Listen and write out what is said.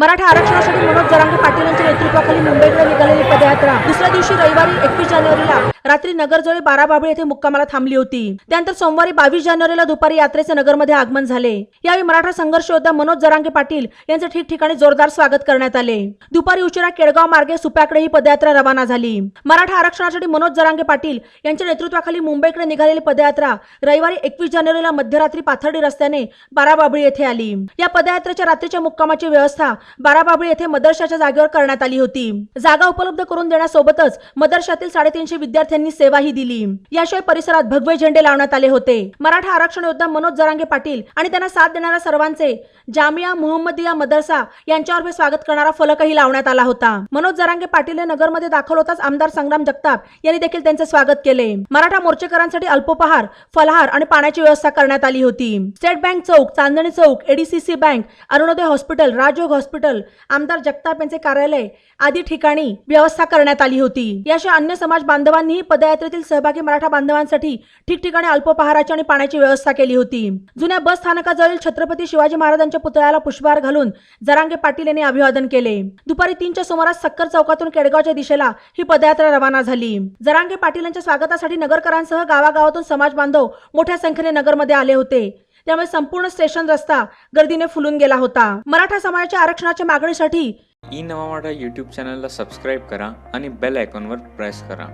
मराठा आरक्षणासाठी मनोज जरांगे पाटील यांच्या नेतृत्वाखाली मुंबईकडे निघालेली पदयात्रा दुसऱ्या दिवशी रविवारी एकवीस जानेवारीला. रात्री नगरजवळ बाराबाबळी येथे मुक्कामाला थांबली होती. त्यानंतर सोमवारी बावीस जानेवारीला दुपारी यात्रेचे नगरमध्ये आगमन झाले. यावेळी मराठा संघर्ष योद्धा मनोज जरांगे पाटील यांचे ठिकठिकाणी जोरदार स्वागत करण्यात आले. दुपारी उशिरा केडगाव मार्गे सुप्याकडे ही पदयात्रा रवाना झाली. मराठा आरक्षणासाठी मनोज जरांगे पाटील यांच्या नेतृत्वाखाली मुंबईकडे निघालेली पदयात्रा रविवारी एकवीस जानेवारीला मध्यरात्री पाथर्डी रस्त्याने बाराबाबळी येथे आली. या पदयात्रेच्या रात्रीच्या मुक्कामाची व्यवस्था बाराबाबळी येथे मदरशाच्या जागेवर करण्यात आली होती. जागा उपलब्ध करून देण्यासोबतच मदरशातील साडेतीनशे विद्यार्थी यांनी सेवाही दिली. याशिवाय परिसरात भगवे झेंडे लावण्यात आले होते. मराठा आरक्षण योद्धा मनोज जरांगे पाटील आणि त्यांना साथ देणाऱ्या सर्वांचे जामिया मुहम्मदिया मदरसा यांच्यावर स्वागत करणारा फलकही लावण्यात आला होता. मनोज जरांगे पाटील हे नगरमध्ये दाखल होताच आमदार संग्राम जगताप यांनी देखील त्यांचे स्वागत केले. मराठा मोर्चेकरांसाठी अल्पोपहार फलहार आणि पाण्याची व्यवस्था करण्यात आली होती. स्टेट बँक चौक Chandni Chowk ADCC bank Arunoday hospital Rajyog hospital आमदार जगताप यांचे कार्यालय आदी ठिकाणी व्यवस्था करण्यात आली होती. याशिवाय अन्य समाज बांधवांनीही पदयात्रेतील सहभागी मराठा बांधवांसाठी ठिकठिकाणी अल्पपहाराची आणि पाण्याची व्यवस्था केली होती. जुन्या बस स्थानकाजवळील छत्रपती शिवाजी महाराजांच्या पुतळ्याला पुष्पहार घालून जरांगे पाटील यांनी अभिवादन केले. दुपारी तीनच्या सुमारास सक्कर चौकातून केडगावच्या दिशेला ही पदयात्रा रवाना झाली. जरांगे पाटील यांच्या स्वागतासाठी नगरकरांसह गावागावातून समाज बांधव मोठ्या संख्येने नगरमध्ये आले होते. त्यामुळे संपूर्ण स्टेशन रस्ता गर्दीने फुलून गेला होता. मराठा समाजाच्या आरक्षणाच्या मागणीसाठी ई नवा मराठा यूट्यूब चॅनलला सबस्क्राईब करा आणि बेल आयकॉनवर प्रेस करा.